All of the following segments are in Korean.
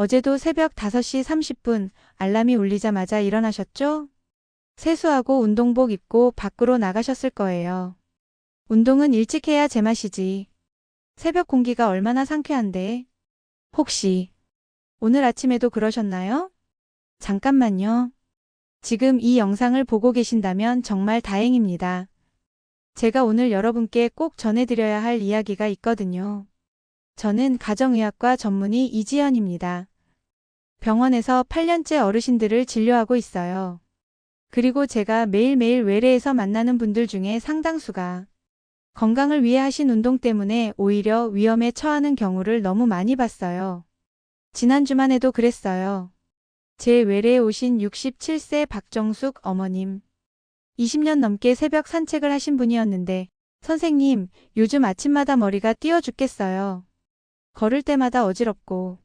어제도 새벽 5시 30분 알람이 울리자마자 일어나셨죠? 세수하고 운동복 입고 밖으로 나가셨을 거예요. 운동은 일찍 해야 제맛이지. 새벽 공기가 얼마나 상쾌한데. 혹시 오늘 아침에도 그러셨나요? 잠깐만요. 지금 이 영상을 보고 계신다면 정말 다행입니다. 제가 오늘 여러분께 꼭 전해드려야 할 이야기가 있거든요. 저는 가정의학과 전문의 이지연입니다. 병원에서 8년째 어르신들을 진료하고 있어요. 그리고 제가 매일매일 외래에서 만나는 분들 중에 상당수가 건강을 위해 하신 운동 때문에 오히려 위험에 처하는 경우를 너무 많이 봤어요. 지난주만 해도 그랬어요. 제 외래에 오신 67세 박정숙 어머님. 20년 넘게 새벽 산책을 하신 분이었는데, 선생님, 요즘 아침마다 머리가 띄어 죽겠어요. 걸을 때마다 어지럽고,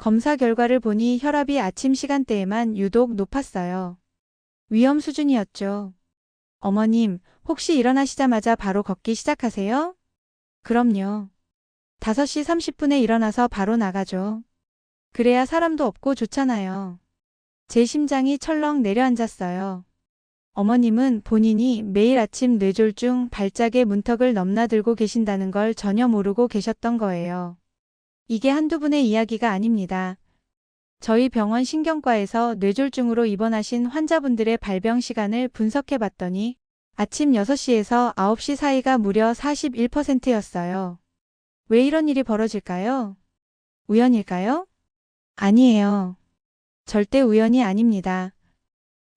검사 결과를 보니 혈압이 아침 시간대에만 유독 높았어요. 위험 수준이었죠. 어머님, 혹시 일어나시자마자 바로 걷기 시작하세요? 그럼요. 5시 30분에 일어나서 바로 나가죠. 그래야 사람도 없고 좋잖아요. 제 심장이 철렁 내려앉았어요. 어머님은 본인이 매일 아침 뇌졸중 발작의 문턱을 넘나들고 계신다는 걸 전혀 모르고 계셨던 거예요. 이게 한두 분의 이야기가 아닙니다. 저희 병원 신경과에서 뇌졸중으로 입원하신 환자분들의 발병 시간을 분석해 봤더니 아침 6시에서 9시 사이가 무려 41%였어요. 왜 이런 일이 벌어질까요? 우연일까요? 아니에요. 절대 우연이 아닙니다.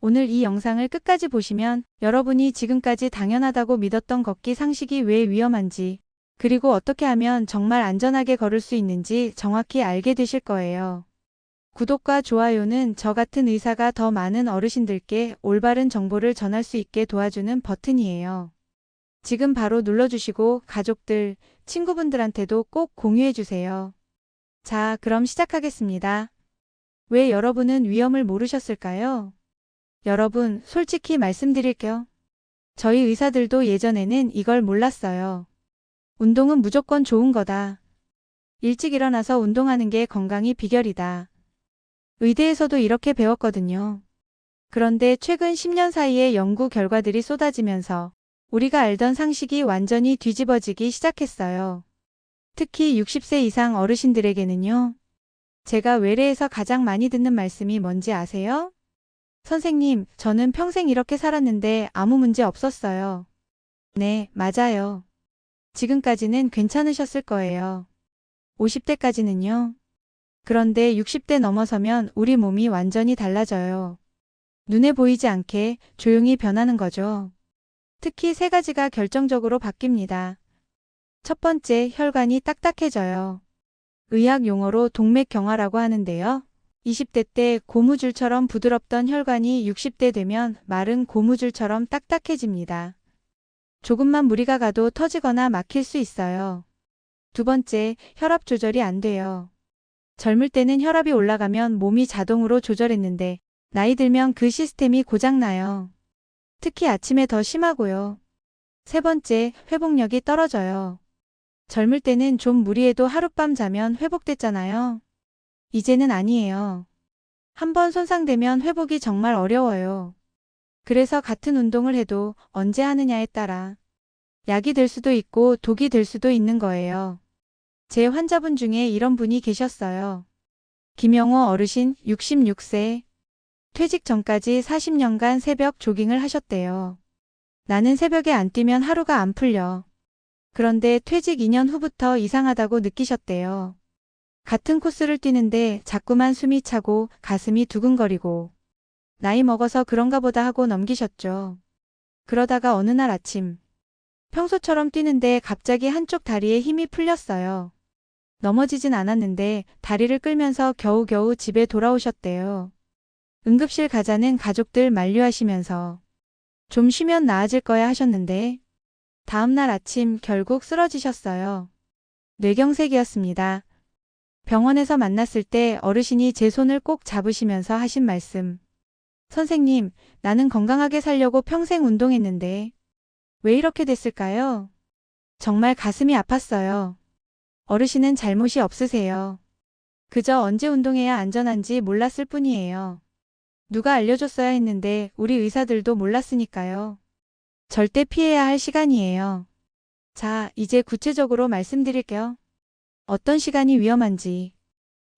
오늘 이 영상을 끝까지 보시면 여러분이 지금까지 당연하다고 믿었던 걷기 상식이 왜 위험한지, 그리고 어떻게 하면 정말 안전하게 걸을 수 있는지 정확히 알게 되실 거예요. 구독과 좋아요는 저 같은 의사가 더 많은 어르신들께 올바른 정보를 전할 수 있게 도와주는 버튼이에요. 지금 바로 눌러주시고 가족들, 친구분들한테도 꼭 공유해주세요. 자, 그럼 시작하겠습니다. 왜 여러분은 위험을 모르셨을까요? 여러분, 솔직히 말씀드릴게요. 저희 의사들도 예전에는 이걸 몰랐어요. 운동은 무조건 좋은 거다. 일찍 일어나서 운동하는 게 건강이 비결이다. 의대에서도 이렇게 배웠거든요. 그런데 최근 10년 사이에 연구 결과들이 쏟아지면서 우리가 알던 상식이 완전히 뒤집어지기 시작했어요. 특히 60세 이상 어르신들에게는요. 제가 외래에서 가장 많이 듣는 말씀이 뭔지 아세요? 선생님, 저는 평생 이렇게 살았는데 아무 문제 없었어요. 네, 맞아요. 지금까지는 괜찮으셨을 거예요. 50대까지는요. 그런데 60대 넘어서면 우리 몸이 완전히 달라져요. 눈에 보이지 않게 조용히 변하는 거죠. 특히 세 가지가 결정적으로 바뀝니다. 첫 번째, 혈관이 딱딱해져요. 의학 용어로 동맥경화라고 하는데요. 20대 때 고무줄처럼 부드럽던 혈관이 60대 되면 마른 고무줄처럼 딱딱해집니다. 조금만 무리가 가도 터지거나 막힐 수 있어요. 두 번째, 혈압 조절이 안 돼요. 젊을 때는 혈압이 올라가면 몸이 자동으로 조절했는데 나이 들면 그 시스템이 고장나요. 특히 아침에 더 심하고요. 세 번째, 회복력이 떨어져요. 젊을 때는 좀 무리해도 하룻밤 자면 회복됐잖아요. 이제는 아니에요. 한번 손상되면 회복이 정말 어려워요. 그래서 같은 운동을 해도 언제 하느냐에 따라 약이 될 수도 있고 독이 될 수도 있는 거예요. 제 환자분 중에 이런 분이 계셨어요. 김영호 어르신 66세. 퇴직 전까지 40년간 새벽 조깅을 하셨대요. 나는 새벽에 안 뛰면 하루가 안 풀려. 그런데 퇴직 2년 후부터 이상하다고 느끼셨대요. 같은 코스를 뛰는데 자꾸만 숨이 차고 가슴이 두근거리고 나이 먹어서 그런가 보다 하고 넘기셨죠. 그러다가 어느 날 아침 평소처럼 뛰는데 갑자기 한쪽 다리에 힘이 풀렸어요. 넘어지진 않았는데 다리를 끌면서 겨우겨우 집에 돌아오셨대요. 응급실 가자는 가족들 만류하시면서 좀 쉬면 나아질 거야 하셨는데 다음날 아침 결국 쓰러지셨어요. 뇌경색이었습니다. 병원에서 만났을 때 어르신이 제 손을 꼭 잡으시면서 하신 말씀. 선생님, 나는 건강하게 살려고 평생 운동했는데 왜 이렇게 됐을까요? 정말 가슴이 아팠어요. 어르신은 잘못이 없으세요. 그저 언제 운동해야 안전한지 몰랐을 뿐이에요. 누가 알려줬어야 했는데 우리 의사들도 몰랐으니까요. 절대 피해야 할 시간이에요. 자, 이제 구체적으로 말씀드릴게요. 어떤 시간이 위험한지.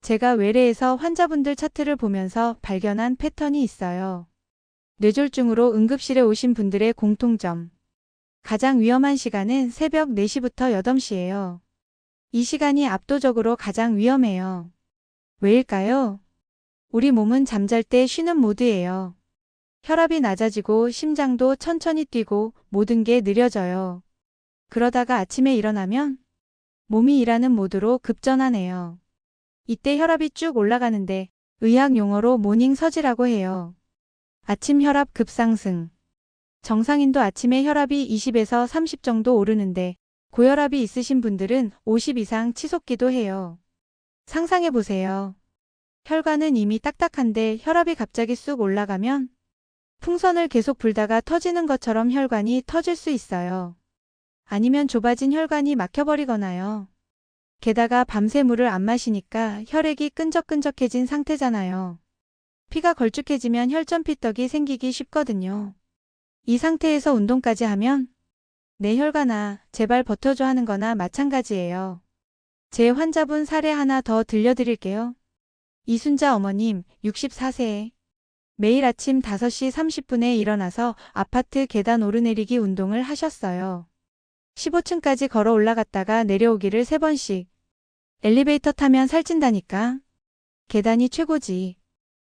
제가 외래에서 환자분들 차트를 보면서 발견한 패턴이 있어요. 뇌졸중으로 응급실에 오신 분들의 공통점. 가장 위험한 시간은 새벽 4시부터 8시예요. 이 시간이 압도적으로 가장 위험해요. 왜일까요? 우리 몸은 잠잘 때 쉬는 모드예요. 혈압이 낮아지고 심장도 천천히 뛰고 모든 게 느려져요. 그러다가 아침에 일어나면 몸이 일하는 모드로 급전하네요. 이때 혈압이 쭉 올라가는데 의학 용어로 모닝 서지라고 해요. 아침 혈압 급상승. 정상인도 아침에 혈압이 20에서 30 정도 오르는데 고혈압이 있으신 분들은 50 이상 치솟기도 해요. 상상해 보세요. 혈관은 이미 딱딱한데 혈압이 갑자기 쑥 올라가면 풍선을 계속 불다가 터지는 것처럼 혈관이 터질 수 있어요. 아니면 좁아진 혈관이 막혀버리거나요. 게다가 밤새 물을 안 마시니까 혈액이 끈적끈적해진 상태잖아요. 피가 걸쭉해지면 혈전 피떡이 생기기 쉽거든요. 이 상태에서 운동까지 하면 내 혈관아 제발 버텨줘 하는 거나 마찬가지예요. 제 환자분 사례 하나 더 들려드릴게요. 이순자 어머님 64세 매일 아침 5시 30분에 일어나서 아파트 계단 오르내리기 운동을 하셨어요. 15층까지 걸어 올라갔다가 내려오기를 3번씩. 엘리베이터 타면 살찐다니까. 계단이 최고지.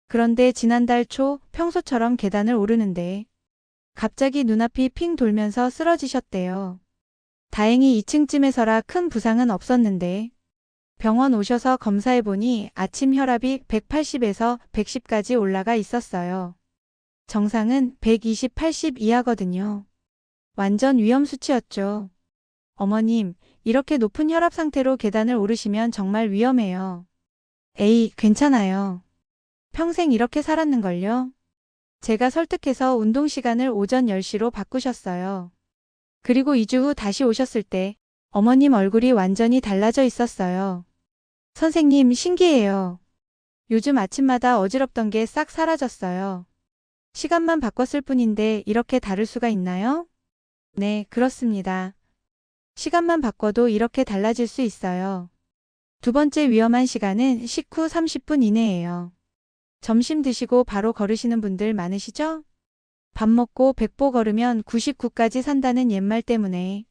그런데 지난달 초 평소처럼 계단을 오르는데 갑자기 눈앞이 핑 돌면서 쓰러지셨대요. 다행히 2층쯤에서라 큰 부상은 없었는데 병원 오셔서 검사해보니 아침 혈압이 180에서 110까지 올라가 있었어요. 정상은 120, 80 이하거든요. 완전 위험 수치였죠. 어머님, 이렇게 높은 혈압 상태로 계단을 오르시면 정말 위험해요. 에이, 괜찮아요. 평생 이렇게 살았는걸요? 제가 설득해서 운동 시간을 오전 10시로 바꾸셨어요. 그리고 2주 후 다시 오셨을 때 어머님 얼굴이 완전히 달라져 있었어요. 선생님 신기해요. 요즘 아침마다 어지럽던 게 싹 사라졌어요. 시간만 바꿨을 뿐인데 이렇게 다를 수가 있나요? 네, 그렇습니다. 시간만 바꿔도 이렇게 달라질 수 있어요. 두 번째 위험한 시간은 식후 30분 이내예요. 점심 드시고 바로 걸으시는 분들 많으시죠? 밥 먹고 백보 걸으면 99까지 산다는 옛말 때문에.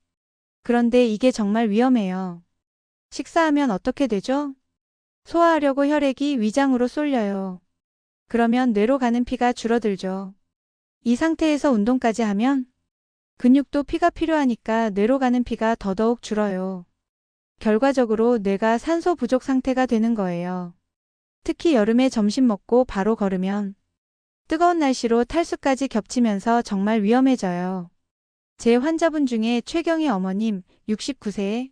그런데 이게 정말 위험해요. 식사하면 어떻게 되죠? 소화하려고 혈액이 위장으로 쏠려요. 그러면 뇌로 가는 피가 줄어들죠. 이 상태에서 운동까지 하면 근육도 피가 필요하니까 뇌로 가는 피가 더더욱 줄어요. 결과적으로 뇌가 산소 부족 상태가 되는 거예요. 특히 여름에 점심 먹고 바로 걸으면 뜨거운 날씨로 탈수까지 겹치면서 정말 위험해져요. 제 환자분 중에 최경희 어머님 69세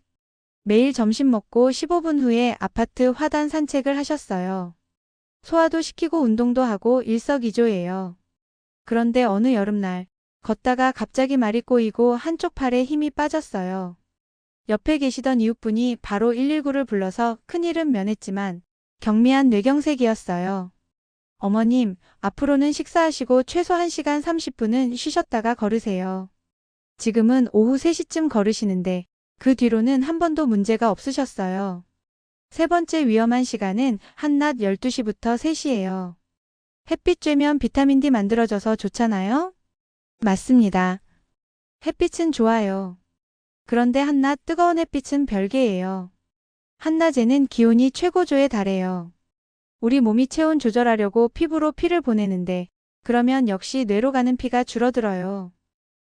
매일 점심 먹고 15분 후에 아파트 화단 산책을 하셨어요. 소화도 시키고 운동도 하고 일석이조예요. 그런데 어느 여름날 걷다가 갑자기 말이 꼬이고 한쪽 팔에 힘이 빠졌어요. 옆에 계시던 이웃분이 바로 119를 불러서 큰일은 면했지만 경미한 뇌경색이었어요. 어머님, 앞으로는 식사하시고 최소 1시간 30분은 쉬셨다가 걸으세요. 지금은 오후 3시쯤 걸으시는데 그 뒤로는 한 번도 문제가 없으셨어요. 세 번째 위험한 시간은 한낮 12시부터 3시예요. 햇빛 쬐면 비타민 D 만들어져서 좋잖아요? 맞습니다. 햇빛은 좋아요. 그런데 한낮 뜨거운 햇빛은 별개예요. 한낮에는 기온이 최고조에 달해요. 우리 몸이 체온 조절하려고 피부로 피를 보내는데 그러면 역시 뇌로 가는 피가 줄어들어요.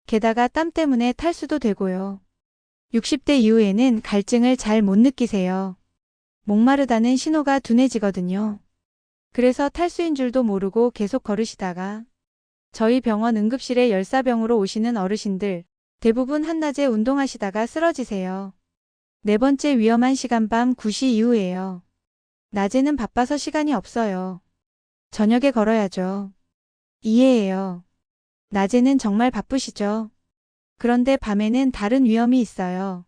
게다가 땀 때문에 탈수도 되고요. 60대 이후에는 갈증을 잘 못 느끼세요. 목마르다는 신호가 둔해지거든요. 그래서 탈수인 줄도 모르고 계속 걸으시다가 저희 병원 응급실에 열사병으로 오시는 어르신들 대부분 한낮에 운동하시다가 쓰러지세요. 네 번째 위험한 시간 밤 9시 이후예요. 낮에는 바빠서 시간이 없어요. 저녁에 걸어야죠. 이해해요. 낮에는 정말 바쁘시죠. 그런데 밤에는 다른 위험이 있어요.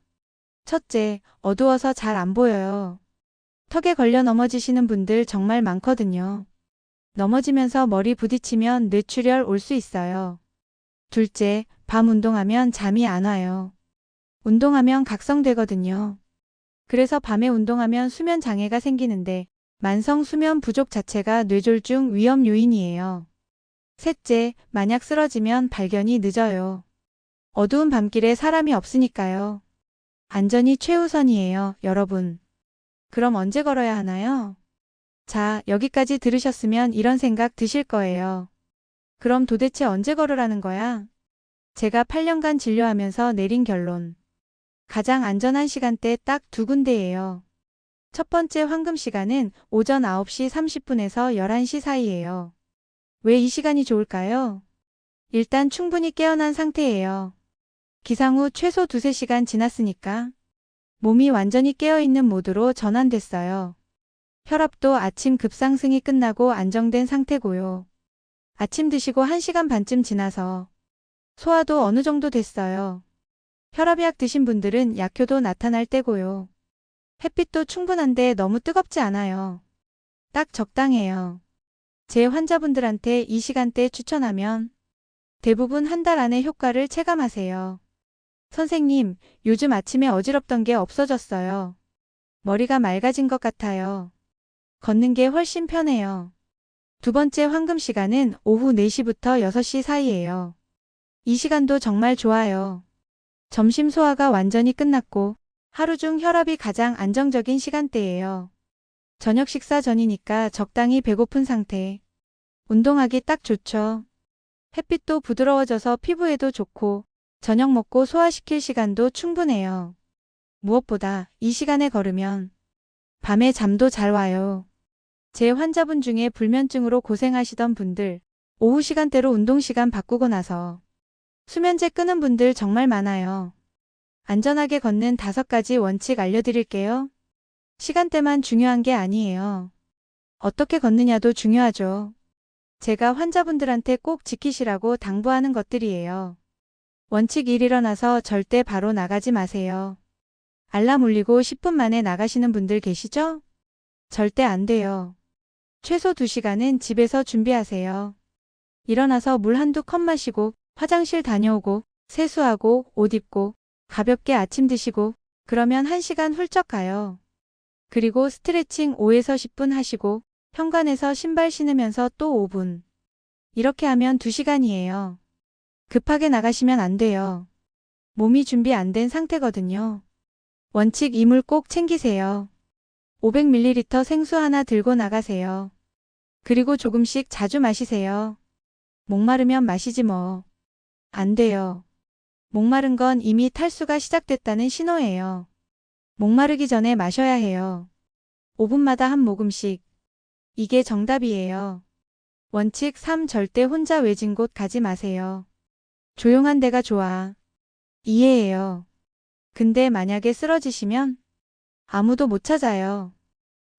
첫째, 어두워서 잘 안 보여요. 턱에 걸려 넘어지시는 분들 정말 많거든요. 넘어지면서 머리 부딪히면 뇌출혈 올 수 있어요. 둘째, 밤 운동하면 잠이 안 와요. 운동하면 각성되거든요. 그래서 밤에 운동하면 수면 장애가 생기는데 만성 수면 부족 자체가 뇌졸중 위험 요인이에요. 셋째, 만약 쓰러지면 발견이 늦어요. 어두운 밤길에 사람이 없으니까요. 안전이 최우선이에요, 여러분. 그럼 언제 걸어야 하나요? 자, 여기까지 들으셨으면 이런 생각 드실 거예요. 그럼 도대체 언제 걸으라는 거야? 제가 8년간 진료하면서 내린 결론. 가장 안전한 시간대 딱 두 군데예요. 첫 번째 황금 시간은 오전 9시 30분에서 11시 사이예요. 왜 이 시간이 좋을까요? 일단 충분히 깨어난 상태예요. 기상 후 최소 두세 시간 지났으니까 몸이 완전히 깨어있는 모드로 전환됐어요. 혈압도 아침 급상승이 끝나고 안정된 상태고요. 아침 드시고 1시간 반쯤 지나서 소화도 어느 정도 됐어요. 혈압약 드신 분들은 약효도 나타날 때고요. 햇빛도 충분한데 너무 뜨겁지 않아요. 딱 적당해요. 제 환자분들한테 이 시간대 추천하면 대부분 한 달 안에 효과를 체감하세요. 선생님, 요즘 아침에 어지럽던 게 없어졌어요. 머리가 맑아진 것 같아요. 걷는 게 훨씬 편해요. 두 번째 황금 시간은 오후 4시부터 6시 사이예요. 이 시간도 정말 좋아요. 점심 소화가 완전히 끝났고 하루 중 혈압이 가장 안정적인 시간대예요. 저녁 식사 전이니까 적당히 배고픈 상태. 운동하기 딱 좋죠. 햇빛도 부드러워져서 피부에도 좋고 저녁 먹고 소화시킬 시간도 충분해요. 무엇보다 이 시간에 걸으면 밤에 잠도 잘 와요. 제 환자분 중에 불면증으로 고생하시던 분들 오후 시간대로 운동 시간 바꾸고 나서 수면제 끄는 분들 정말 많아요. 안전하게 걷는 다섯 가지 원칙 알려드릴게요. 시간대만 중요한 게 아니에요. 어떻게 걷느냐도 중요하죠. 제가 환자분들한테 꼭 지키시라고 당부하는 것들이에요. 원칙 1 일어나서 절대 바로 나가지 마세요. 알람 울리고 10분 만에 나가시는 분들 계시죠? 절대 안 돼요. 최소 2시간은 집에서 준비하세요. 일어나서 물 한두 컵 마시고 화장실 다녀오고 세수하고 옷 입고 가볍게 아침 드시고 그러면 1시간 훌쩍 가요. 그리고 스트레칭 5에서 10분 하시고 현관에서 신발 신으면서 또 5분. 이렇게 하면 2시간이에요. 급하게 나가시면 안 돼요. 몸이 준비 안 된 상태거든요. 원칙 이물 꼭 챙기세요. 500ml 생수 하나 들고 나가세요. 그리고 조금씩 자주 마시세요. 목마르면 마시지 뭐. 안 돼요. 목마른 건 이미 탈수가 시작됐다는 신호예요. 목마르기 전에 마셔야 해요. 5분마다 한 모금씩. 이게 정답이에요. 원칙 3 절대 혼자 외진 곳 가지 마세요. 조용한 데가 좋아. 이해해요. 근데 만약에 쓰러지시면 아무도 못 찾아요.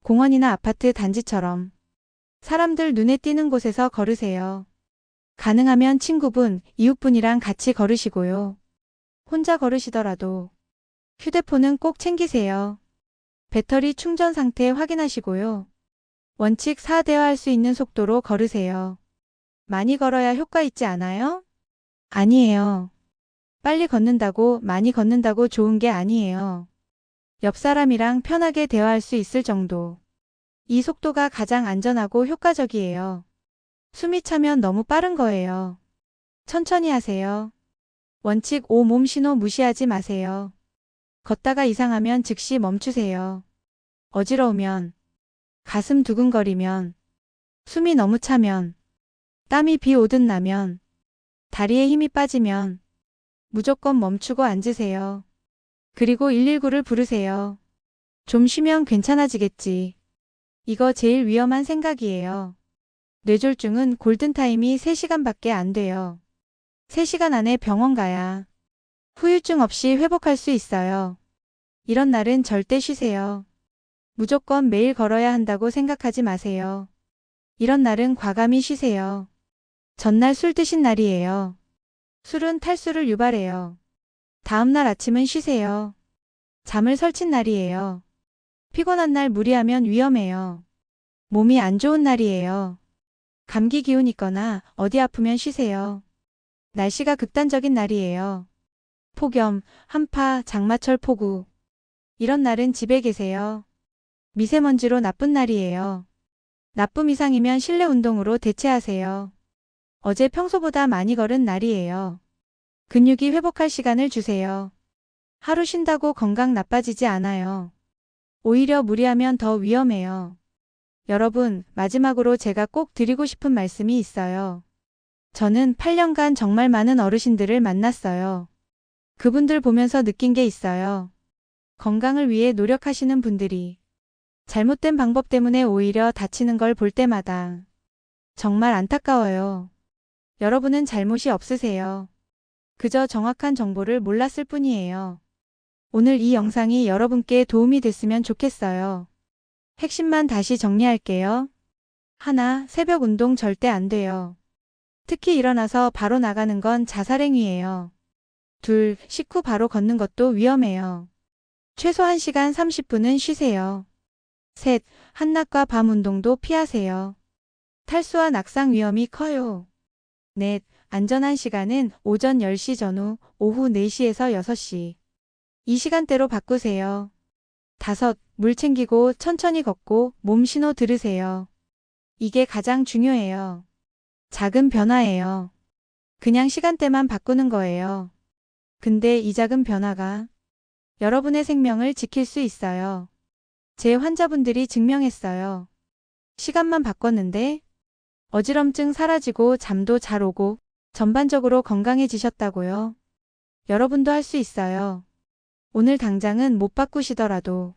공원이나 아파트 단지처럼 사람들 눈에 띄는 곳에서 걸으세요. 가능하면 친구분, 이웃분이랑 같이 걸으시고요. 혼자 걸으시더라도 휴대폰은 꼭 챙기세요. 배터리 충전 상태 확인하시고요. 원칙 4 대화할 수 있는 속도로 걸으세요. 많이 걸어야 효과 있지 않아요? 아니에요. 빨리 걷는다고 많이 걷는다고 좋은 게 아니에요. 옆 사람이랑 편하게 대화할 수 있을 정도. 이 속도가 가장 안전하고 효과적이에요. 숨이 차면 너무 빠른 거예요. 천천히 하세요. 원칙 5 몸 신호 무시하지 마세요. 걷다가 이상하면 즉시 멈추세요. 어지러우면, 가슴 두근거리면, 숨이 너무 차면, 땀이 비 오듯 나면, 다리에 힘이 빠지면, 무조건 멈추고 앉으세요. 그리고 119를 부르세요. 좀 쉬면 괜찮아지겠지. 이거 제일 위험한 생각이에요. 뇌졸중은 골든타임이 3시간밖에 안 돼요. 3시간 안에 병원 가야 후유증 없이 회복할 수 있어요. 이런 날은 절대 쉬세요. 무조건 매일 걸어야 한다고 생각하지 마세요. 이런 날은 과감히 쉬세요. 전날 술 드신 날이에요. 술은 탈수를 유발해요. 다음날 아침은 쉬세요. 잠을 설친 날이에요. 피곤한 날 무리하면 위험해요. 몸이 안 좋은 날이에요. 감기 기운 있거나 어디 아프면 쉬세요. 날씨가 극단적인 날이에요. 폭염, 한파, 장마철 폭우. 이런 날은 집에 계세요. 미세먼지로 나쁜 날이에요. 나쁨 이상이면 실내 운동으로 대체하세요. 어제 평소보다 많이 걸은 날이에요. 근육이 회복할 시간을 주세요. 하루 쉰다고 건강 나빠지지 않아요. 오히려 무리하면 더 위험해요. 여러분, 마지막으로 제가 꼭 드리고 싶은 말씀이 있어요. 저는 8년간 정말 많은 어르신들을 만났어요. 그분들 보면서 느낀 게 있어요. 건강을 위해 노력하시는 분들이 잘못된 방법 때문에 오히려 다치는 걸 볼 때마다 정말 안타까워요. 여러분은 잘못이 없으세요. 그저 정확한 정보를 몰랐을 뿐이에요. 오늘 이 영상이 여러분께 도움이 됐으면 좋겠어요. 핵심만 다시 정리할게요. 하나, 새벽 운동 절대 안 돼요. 특히 일어나서 바로 나가는 건 자살행위예요. 둘, 식후 바로 걷는 것도 위험해요. 최소 1시간 30분은 쉬세요. 셋, 한낮과 밤 운동도 피하세요. 탈수와 낙상 위험이 커요. 넷, 안전한 시간은 오전 10시 전후 오후 4시에서 6시. 이 시간대로 바꾸세요. 다섯, 물 챙기고 천천히 걷고 몸 신호 들으세요. 이게 가장 중요해요. 작은 변화예요. 그냥 시간대만 바꾸는 거예요. 근데 이 작은 변화가 여러분의 생명을 지킬 수 있어요. 제 환자분들이 증명했어요. 시간만 바꿨는데 어지럼증 사라지고 잠도 잘 오고 전반적으로 건강해지셨다고요. 여러분도 할 수 있어요. 오늘 당장은 못 바꾸시더라도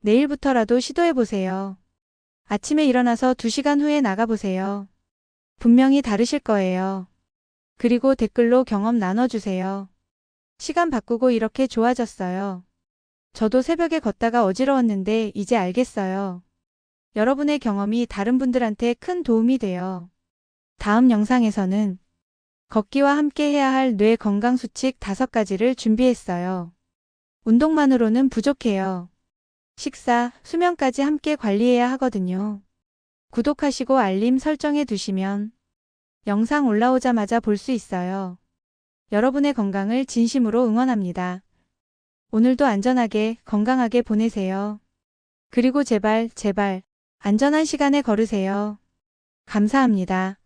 내일부터라도 시도해보세요. 아침에 일어나서 2시간 후에 나가보세요. 분명히 다르실 거예요. 그리고 댓글로 경험 나눠주세요. 시간 바꾸고 이렇게 좋아졌어요. 저도 새벽에 걷다가 어지러웠는데 이제 알겠어요. 여러분의 경험이 다른 분들한테 큰 도움이 돼요. 다음 영상에서는 걷기와 함께 해야 할 뇌 건강 수칙 5가지를 준비했어요. 운동만으로는 부족해요. 식사, 수면까지 함께 관리해야 하거든요. 구독하시고 알림 설정해 두시면 영상 올라오자마자 볼 수 있어요. 여러분의 건강을 진심으로 응원합니다. 오늘도 안전하게 건강하게 보내세요. 그리고 제발 제발 안전한 시간에 걸으세요. 감사합니다.